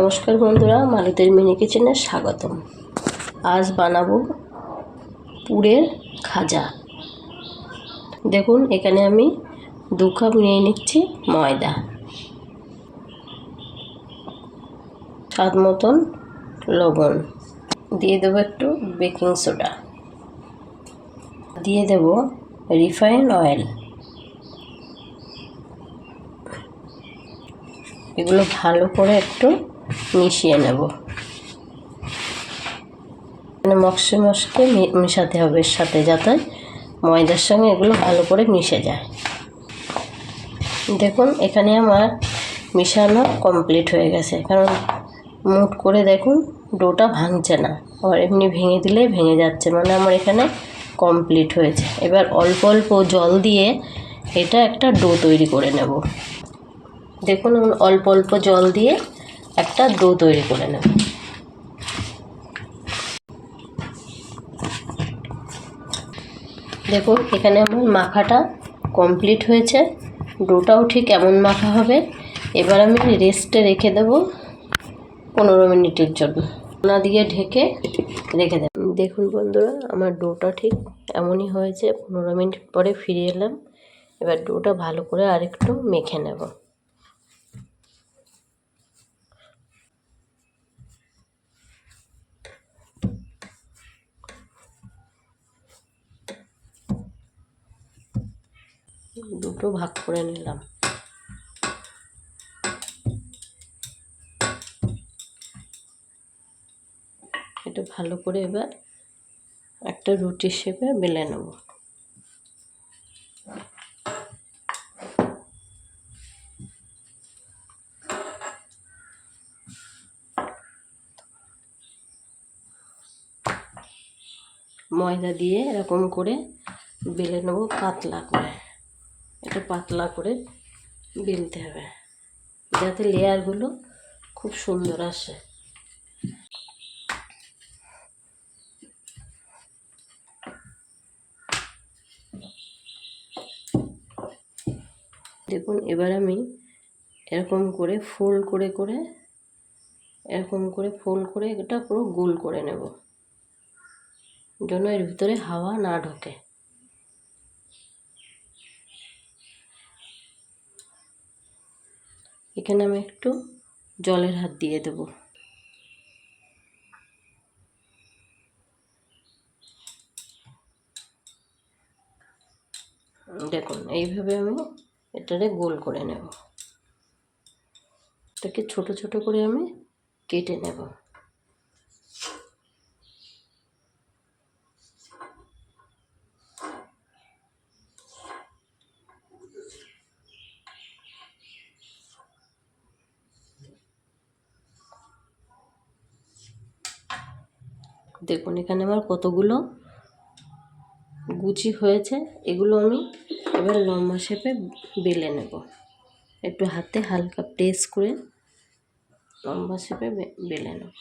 নমস্কার বন্ধুরা মালুতের মিনি কিচেনে স্বাগতম। আজ বানাবো পুরের খাজা। দেখুন, এখানে আমি দু কাপ নিয়ে নিচ্ছি ময়দা। স্বাদ মতন লবণ। দিয়ে দেবো একটু বেকিং সোডা। দিয়ে দেব রিফাইন অয়েল। এগুলো ভালো করে একটু মিশিয়ে নেব। মানে মশে মশকে মেশাতে হবে এর সাথে যাতে ময়দার সঙ্গে এগুলো ভালো করে মিশে যায়। দেখুন, এখানে আমার মিশানো কমপ্লিট হয়ে গেছে। কারণ মুট করে দেখুন, ডোটা ভাঙছে না। আবার এমনি ভেঙে দিলেই ভেঙে যাচ্ছে। মানে আমার এখানে কমপ্লিট হয়েছে। এবার অল্প অল্প জল দিয়ে এটা একটা ডো তৈরি করে নেব। দেখুন, অল্প অল্প জল দিয়ে একটা ডো তৈরি করে নেব। দেখুন, এখানে আমার মাখাটা কমপ্লিট হয়েছে। ডোটাও ঠিক এমন মাখা হবে। এবার আমি রেস্টে রেখে দেব পনেরো মিনিটের জন্য। না দিয়ে ঢেকে রেখে দেব। দেখুন বন্ধুরা, আমার ডোটা ঠিক এমনই হয়েছে। পনেরো মিনিট পরে ফিরে এলাম। এবার ডোটা ভালো করে আরেকটু মেখে নেব। দুটো ভাগ করে নিলাম। এটা ভালো করে এবার একটা রুটি শেপে বেলে নেব। ময়দা দিয়ে এরকম করে বেলে নেব পাতলা করে। একটু পাতলা করে বেলতে হবে, যাতে লেয়ারগুলো খুব সুন্দর আসে। দেখুন, এবার আমি এরকম করে ফোল্ড করে করে, এরকম করে ফোল্ড করে এটা পুরো গোল করে নেব, যেন এর ভিতরে হাওয়া না ঢোকে। এখানে আমি একটু জলের হাত দিয়ে দেব। দেখুন, এইভাবে আমি এটারে গোল করে নেব। এটাকে ছোট ছোট করে আমি কেটে নেব। দেখুন, এখানে আমার কতগুলো গুচি হয়েছে, এগুলো আমি এবার লম্বা শেপে বেলে নেব। একটু হাতে হালকা প্রেস করে লম্বা শেপে বেলে নেব।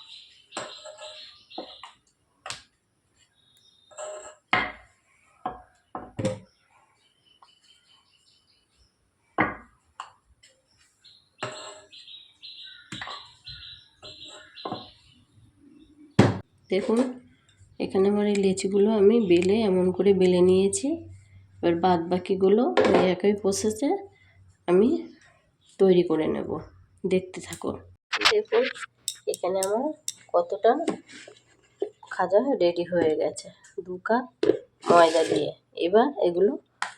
দেখুন, এখানে আমার এই লেচিগুলো আমি বেলে, এমন করে বেলে নিয়েছি। এবার বাদ বাকিগুলো একই প্রসেসে আমি তৈরি করে নেব। দেখতে থাকুন। দেখুন, এখানে আমার কতটা খাজা রেডি হয়ে গেছে। দু কাপ ময়দা দিয়ে। এবার এগুলো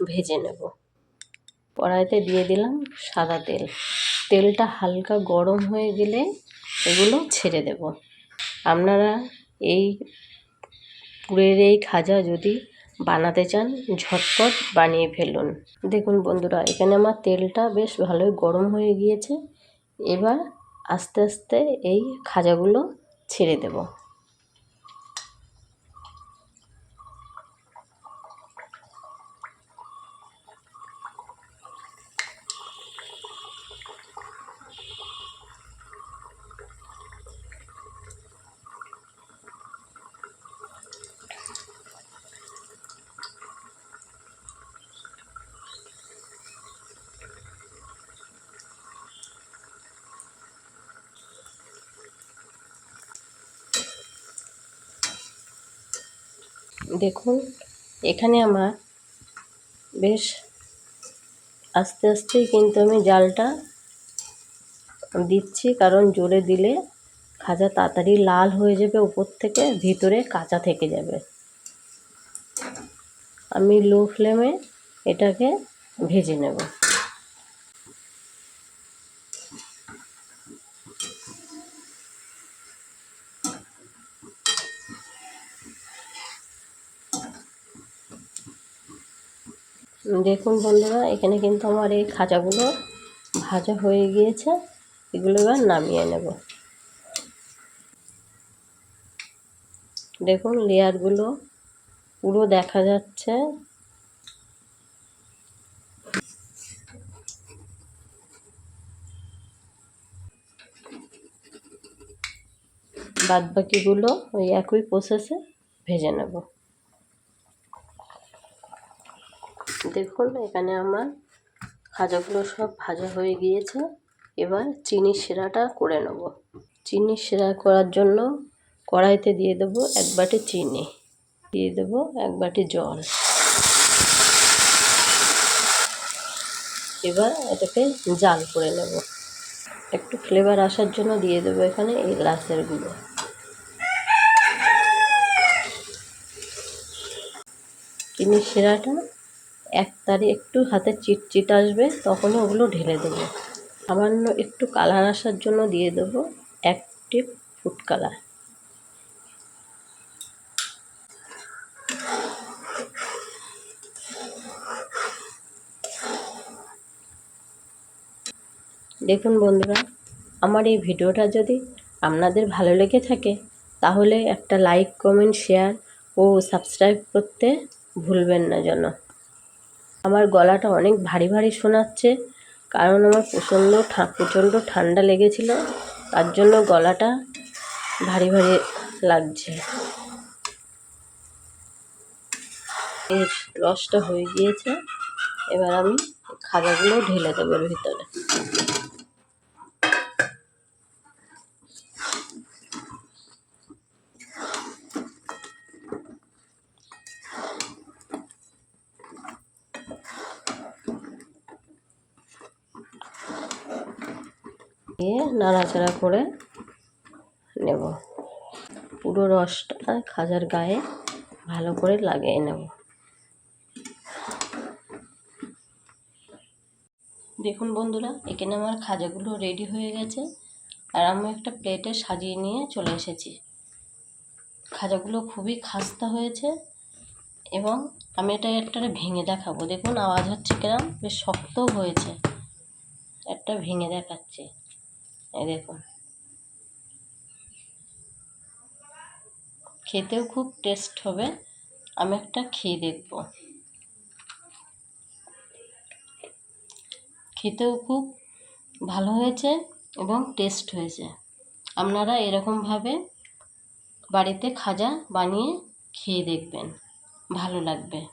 ভেজে নেব। কড়াইতে দিয়ে দিলাম সাদা তেল। তেলটা হালকা গরম হয়ে গেলে এগুলো ছেড়ে দেব। আপনারা এই পুরের এই খাজা যদি বানাতে চান, ঝটপট বানিয়ে ফেলুন। দেখুন বন্ধুরা, এখানে আমার তেলটা বেশ ভালোই গরম হয়ে গিয়েছে। এবার আস্তে আস্তে এই খাজাগুলো ছেড়ে দেব। দেখুন, এখানে আমার বেশ আস্তে আস্তে কিন্তু আমি জালটা দিচ্ছি, কারণ জোরে দিলে খাজা তাড়াতাড়ি লাল হয়ে যাবে উপর থেকে, ভিতরে কাঁচা থেকে যাবে। আমি লো ফ্লেমে এটাকে ভেজে নেব। দেখুন বন্ধুরা, এখানে কিন্তু আমার এই খাজাগুলো ভাজা হয়ে গিয়েছে। এগুলো এবার নামিয়ে নেব। দেখুন, লেয়ারগুলো পুরো দেখা যাচ্ছে। বাদ বাকিগুলো ওই একই প্রসেসে ভেজে নেব। দেখুন, এখানে আমার খাজাগুলো সব ভাজা হয়ে গিয়েছে। এবার চিনি শিরাটা করে নেব। চিনি শিরা করার জন্য কড়াইতে দিয়ে দেবো এক বাটি চিনি, দিয়ে দেবো এক বাটি জল। এবার এটাকে জাল করে নেব। একটু ফ্লেভার আসার জন্য দিয়ে দেবো এখানে এই গ্লাসের গুঁড়ো। চিনি শিরাটা এক তারে একটু হাতে চিটচিট আসবে, তখনই ওগুলো ঢেলে দেবো। সামান্য একটু কালার আসার জন্য দিয়ে দেবো এক টিপ ফুড কালার। দেখুন বন্ধুরা, আমার এই ভিডিওটা যদি আপনাদের ভালো লেগে থাকে, তাহলে একটা লাইক, কমেন্ট, শেয়ার ও সাবস্ক্রাইব করতে ভুলবেন না যেন। আমার গলাটা অনেক ভারী ভারী শোনাচ্ছে, কারণ আমার প্রচণ্ড প্রচণ্ড ঠান্ডা লেগেছিল, তার জন্য গলাটা ভারী ভারী লাগছে। এর রসটা হয়ে গিয়েছে, এবার আমি খাজাগুলো ঢেলে দেবো এর ভিতরে। দিয়ে নাড়াচাড়া করে নেব। পুরো রসটা খাজার গায়ে ভালো করে লাগিয়ে নেব। দেখুন বন্ধুরা, এখানে আমার খাজাগুলো রেডি হয়ে গেছে আর আমি একটা প্লেটে সাজিয়ে নিয়ে চলে এসেছি। খাজাগুলো খুবই খাস্তা হয়েছে এবং আমি এটা একটা ভেঙে দেখাবো। দেখুন আওয়াজ হচ্ছে কিরম, বেশ শক্তও হয়েছে। একটা ভেঙে দেখাচ্ছে। এই দেখুন খেতেও খুব টেস্ট হবে। আমি একটা খেয়ে দেখব। খেতেও খুব ভালো হয়েছে এবং টেস্ট হয়েছে। আপনারা এরকমভাবে বাড়িতে খাজা বানিয়ে খেয়ে দেখবেন। ভালো লাগবে।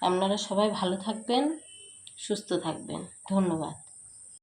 আপনারা সবাই ভালো থাকবেন, সুস্থ থাকবেন। ধন্যবাদ।